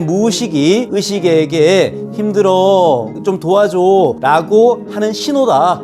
무의식이 의식에게 힘들어 좀 도와줘 라고 하는 신호다.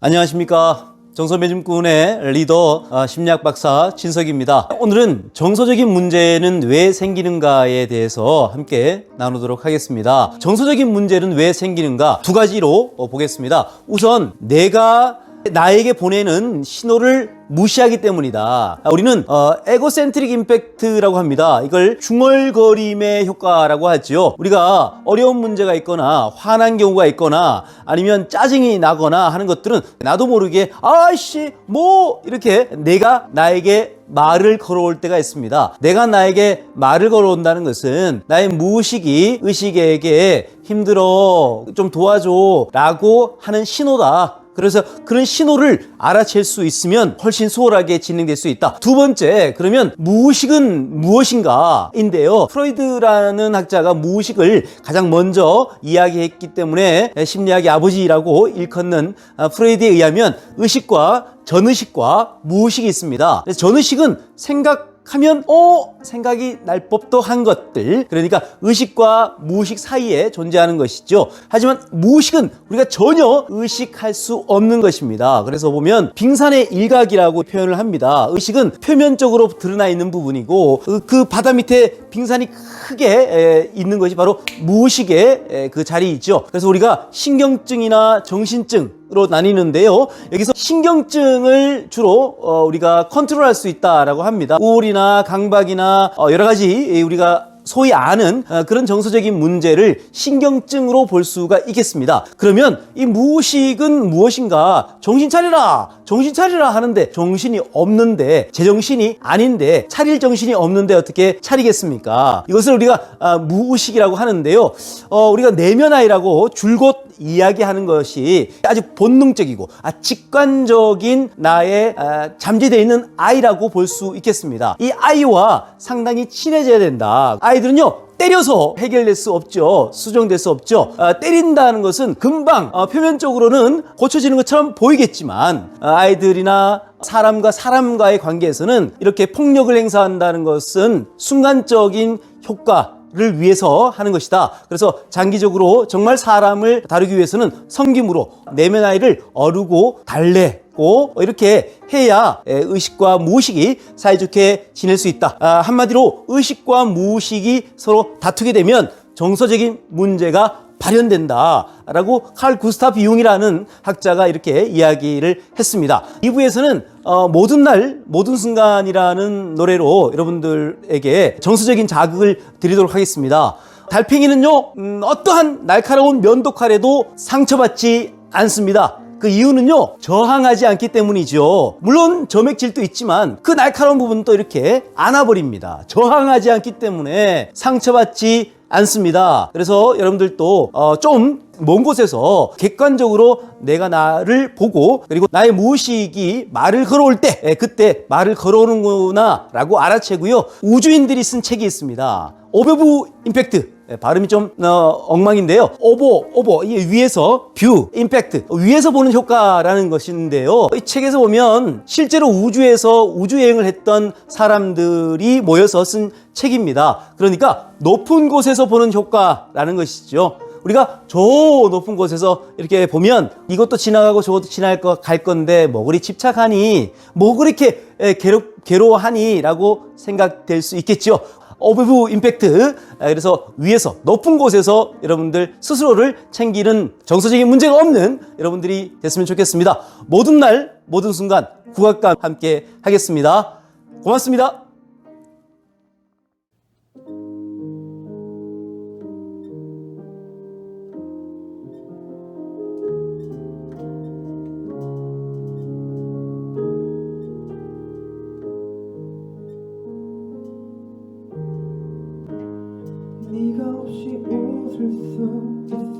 안녕하십니까. 정서매짐꾼의 리더 아, 심리학 박사 진석입니다. 오늘은 정서적인 문제는 왜 생기는가에 대해서 함께 나누도록 하겠습니다. 정서적인 문제는 왜 생기는가 두 가지로 어, 보겠습니다. 우선 내가 나에게 보내는 신호를 무시하기 때문이다. 아, 우리는 어, 에고센트릭 임팩트라고 합니다. 이걸 중얼거림의 효과라고 하지요. 우리가 어려운 문제가 있거나 화난 경우가 있거나 아니면 짜증이 나거나 하는 것들은 나도 모르게 아씨 뭐 이렇게 내가 나에게 말을 걸어올 때가 있습니다. 내가 나에게 말을 걸어온다는 것은 나의 무의식이 의식에게 힘들어 좀 도와줘 라고 하는 신호다. 그래서 그런 신호를 알아챌 수 있으면 훨씬 수월하게 진행될 수 있다. 두 번째, 그러면 무의식은 무엇인가인데요. 프로이드라는 학자가 무의식을 가장 먼저 이야기했기 때문에 심리학의 아버지라고 일컫는 아, 프로이드에 의하면 의식과 전의식과 무의식이 있습니다. 전의식은 생각 하면 어 생각이 날 법도 한 것들. 그러니까 의식과 무의식 사이에 존재하는 것이죠. 하지만 무의식은 우리가 전혀 의식할 수 없는 것입니다. 그래서 보면 빙산의 일각이라고 표현을 합니다. 의식은 표면적으로 드러나 있는 부분이고 그, 그 바다 밑에 빙산이 크게 에, 있는 것이 바로 무의식의 에, 그 자리이죠. 그래서 우리가 신경증이나 정신증 으 로 나뉘는데요. 여기서 신경증을 주로 어, 우리가 컨트롤할 수 있다라고 합니다. 우울이나 강박이나 어, 여러 가지 우리가 소위 아는 어, 그런 정서적인 문제를 신경증으로 볼 수가 있겠습니다. 그러면 이 무의식은 무엇인가? 정신 차리라! 정신 차리라 하는데 정신이 없는데 제정신이 아닌데 차릴 정신이 없는데 어떻게 차리겠습니까? 이것을 우리가 아, 무의식이라고 하는데요. 어, 우리가 내면아이라고 줄곧 이야기하는 것이 아주 본능적이고 아, 직관적인 나의 아, 잠재되어 있는 아이라고 볼 수 있겠습니다. 이 아이와 상당히 친해져야 된다. 들은요 때려서 해결될 수 없죠. 수정될 수 없죠. 아, 때린다는 것은 금방 어, 표면적으로는 고쳐지는 것처럼 보이겠지만 아, 아이들이나 사람과 사람과의 관계에서는 이렇게 폭력을 행사한다는 것은 순간적인 효과 를 위해서 하는 것이다. 그래서 장기적으로 정말 사람을 다루기 위해서는 성김으로 내면 아이를 어르고 달래 고 이렇게 해야 의식과 무의식이 사이좋게 지낼 수 있다. 아, 한마디로 의식과 무의식이 서로 다투게 되면 정서적인 문제가 발현된다라고 칼 구스타프 융이라는 학자가 이렇게 이야기를 했습니다. 2부에서는 어, 모든 날 모든 순간이라는 노래로 여러분들에게 정서적인 자극을 드리도록 하겠습니다. 달팽이는요 음, 어떠한 날카로운 면도 칼에도 상처받지 않습니다. 그 이유는요 저항하지 않기 때문이죠. 물론 점액질도 있지만 그 날카로운 부분은 또 이렇게 안아버립니다. 저항하지 않기 때문에 상처받지 않습니다. 그래서 여러분들도 어, 좀먼 곳에서 객관적으로 내가 나를 보고 그리고 나의 무의식이 말을 걸어올 때 에, 그때 말을 걸어오는구나 라고 알아채고요. 우주인들이 쓴 책이 있습니다. 오버브 임팩트. 예, 발음이 좀 어, 엉망인데요. 오보, 오보, 이 위에서 뷰, 임팩트, 위에서 보는 효과라는 것인데요. 이 책에서 보면 실제로 우주에서 우주 여행을 했던 사람들이 모여서 쓴 책입니다. 그러니까 높은 곳에서 보는 효과라는 것이죠. 우리가 저 높은 곳에서 이렇게 보면 이것도 지나가고 저것도 지나갈 거갈 건데 뭐 그리 집착하니 뭐 그렇게 괴로, 괴로워하니 라고 생각될 수 있겠죠. 오브브 임팩트. 아, 그래서 위에서 높은 곳에서 여러분들 스스로를 챙기는 정서적인 문제가 없는 여러분들이 됐으면 좋겠습니다. 모든 날, 모든 순간 국악과 함께 하겠습니다. 고맙습니다.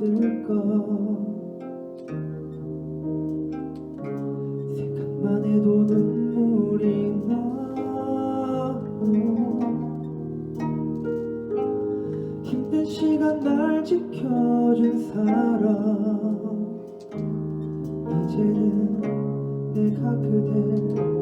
있을까. 생각만 해도 눈물이 나 힘든 시간 날 지켜준 사람. 이제는 내가 그댈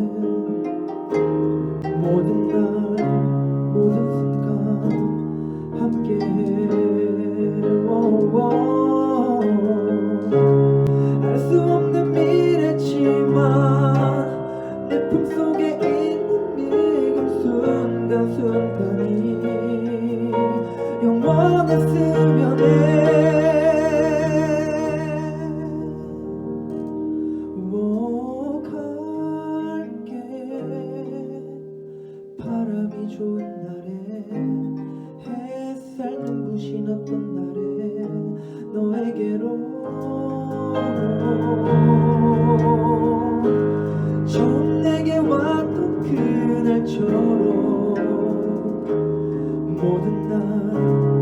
정신 없던 날에 너에게로 처음 내게 왔던 그날처럼 모든 날